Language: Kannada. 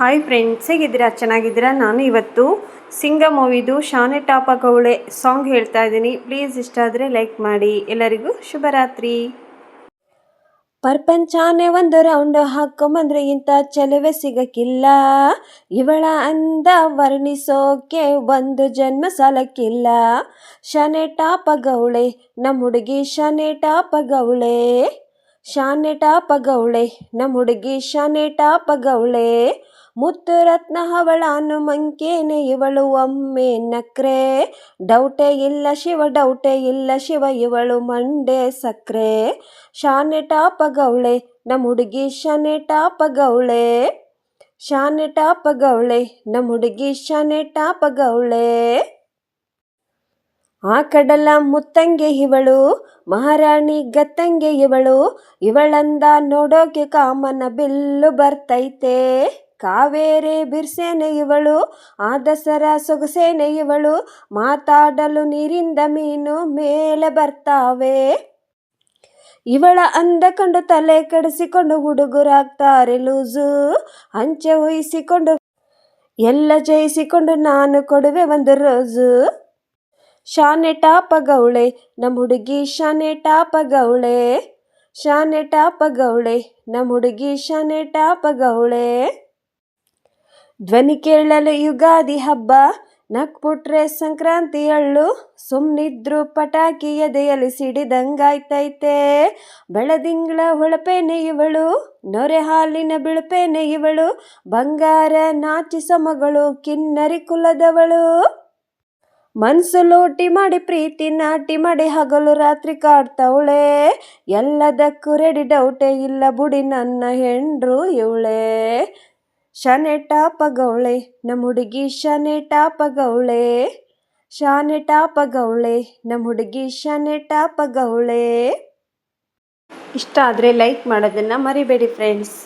ಹಾಯ್ ಫ್ರೆಂಡ್ಸ್ ಹೇಗಿದ್ದೀರಾ? ಚೆನ್ನಾಗಿದ್ದೀರಾ? ನಾನು ಇವತ್ತು ಸಿಂಗ ಮೂವಿದು ಶಾನೆ ಟಾಪ ಗೌಳೆ ಸಾಂಗ್ ಹೇಳ್ತಾ ಇದ್ದೀನಿ. ಪ್ಲೀಸ್ ಇಷ್ಟ ಆದರೆ ಲೈಕ್ ಮಾಡಿ. ಎಲ್ಲರಿಗೂ ಶುಭರಾತ್ರಿ. ಪ್ರಪಂಚಾನೆ ಒಂದು ರೌಂಡ್ ಹಾಕೊಂಬಂದ್ರೆ ಇಂಥ ಚೆಲುವೆ ಸಿಗಕ್ಕಿಲ್ಲ. ಇವಳ ಅಂದ ವರ್ಣಿಸೋಕೆ ಒಂದು ಜನ್ಮ ಸಾಲಕ್ಕಿಲ್ಲ. ಶಾನೆ ಟಾಪ ಗೌಳೆ ನಮ್ಮ ಹುಡುಗಿ ಶಾನೆ ಟಾಪ ಗೌಳೆ ಶಾನೆ ಟಾಪ ಗೌಳೆ ನಮ್ಮ ಹುಡುಗಿ ಶಾನೆ ಟಾಪ ಗೌಳೆ ಮುತ್ತು ರತ್ನ ಅವಳಾನು ಮಂಕೇನೆ ಇವಳು ಒಮ್ಮೆ ನಕ್ರೆ. ಡೌಟೆ ಇಲ್ಲ ಶಿವ, ಡೌಟೆ ಇಲ್ಲ ಶಿವ, ಇವಳು ಮಂಡೆ ಸಕ್ರೆ. ಶಾನೆ ಟಾಪ ಗೌಳೆ ನಮ್ಮ ಹುಡುಗಿ ಶಾನೆ ಟಾಪ ಗೌಳೆ. ಶಾನೆ ಟಾಪ ಗೌಳೆ ನಮ್ಮ ಹುಡುಗಿ ಶಾನೆ ಟಾಪ ಗೌಳೆ. ಆ ಕಡಲ ಮುತ್ತಂಗೆ ಇವಳು, ಮಹಾರಾಣಿ ಗತ್ತಂಗೆ ಇವಳು, ಇವಳಂದ ನೋಡೋಕೆ ಕಾಮನ ಬಿಲ್ಲು ಬರ್ತೈತೆ. ಕಾವೇರಿ ಬಿರ್ಸೇನೆ ಇವಳು, ಆ ದಸರಾ ಸೊಗಸೇನೆ ಇವಳು, ಮಾತಾಡಲು ನೀರಿಂದ ಮೀನು ಮೇಲೆ ಬರ್ತಾವೆ. ಇವಳ ಅಂದ ಕಂಡು ತಲೆ ಕೆಡಿಸಿಕೊಂಡು ಹುಡುಗರಾಗ್ತಾರೆ ಲೂಸು. ಹಂಚೆ ಉಯಿಸಿಕೊಂಡು, ಎಲ್ಲ ಜಯಿಸಿಕೊಂಡು ನಾನು ಕೊಡುವೆ ಒಂದು ರೋಸು. ಶಾನೆ ಟಾಪ ಗೌಳೆ ನಮ್ಮ ಹುಡುಗಿ ಶಾನೆ ಟಾಪ ಗೌಳೆ. ಶಾನೆ ಟಾಪ ಗೌಳೆ ನಮ್ಮ ಹುಡುಗಿ ಶಾನೆ ಟಾಪ ಗೌಳೆ. ಧ್ವನಿ ಕೇಳಲು ಯುಗಾದಿ ಹಬ್ಬ ನಕ್ಪುಟ್ರೆ ಸಂಕ್ರಾಂತಿ ಅಳ್ಳು ಸುಮ್ಮನಿದ್ರು ಪಟಾಕಿ ಎದೆಯಲ್ಲಿ ಸಿಡಿದಂಗಾಯ್ತೈತೆ. ಬೆಳದಿಂಗಳ ಹೊಳಪೇನೆ ಇವಳು, ನೊರೆ ಹಾಲಿನ ಬಿಳುಪೇನೆ ಇವಳು, ಬಂಗಾರ ನಾಚಿಸ ಮಗಳು ಕಿನ್ನರಿ ಕುಲದವಳು. ಮನ್ಸು ಲೋಟಿ ಮಾಡಿ ಪ್ರೀತಿ ನಾಟಿ ಮಾಡಿ ಹಗಲು ರಾತ್ರಿ ಕಾಡ್ತವಳೆ. ಎಲ್ಲದಕ್ಕೂ ರೆಡಿ ಡೌಟೇ ಇಲ್ಲ ಬುಡಿ ನನ್ನ ಹೆಂಡ್ರು ಇವಳೆ. ಶಾನೆ ಟಾಪ ಗೌಳೆ ನಮ್ಮ ಹುಡುಗಿ ಶಾನೆ ಪಗೌಳೆ ಗೌಳೆ. ಶಾನೆ ಟಾಪ ಗೌಳೆ ನಮ್ಮ ಹುಡುಗಿ ಶಾನೆ ಪಗೌಳೆ ಗೌಳೆ. ಇಷ್ಟ ಆದರೆ ಲೈಕ್ ಮಾಡೋದನ್ನು ಮರಿಬೇಡಿ ಫ್ರೆಂಡ್ಸ್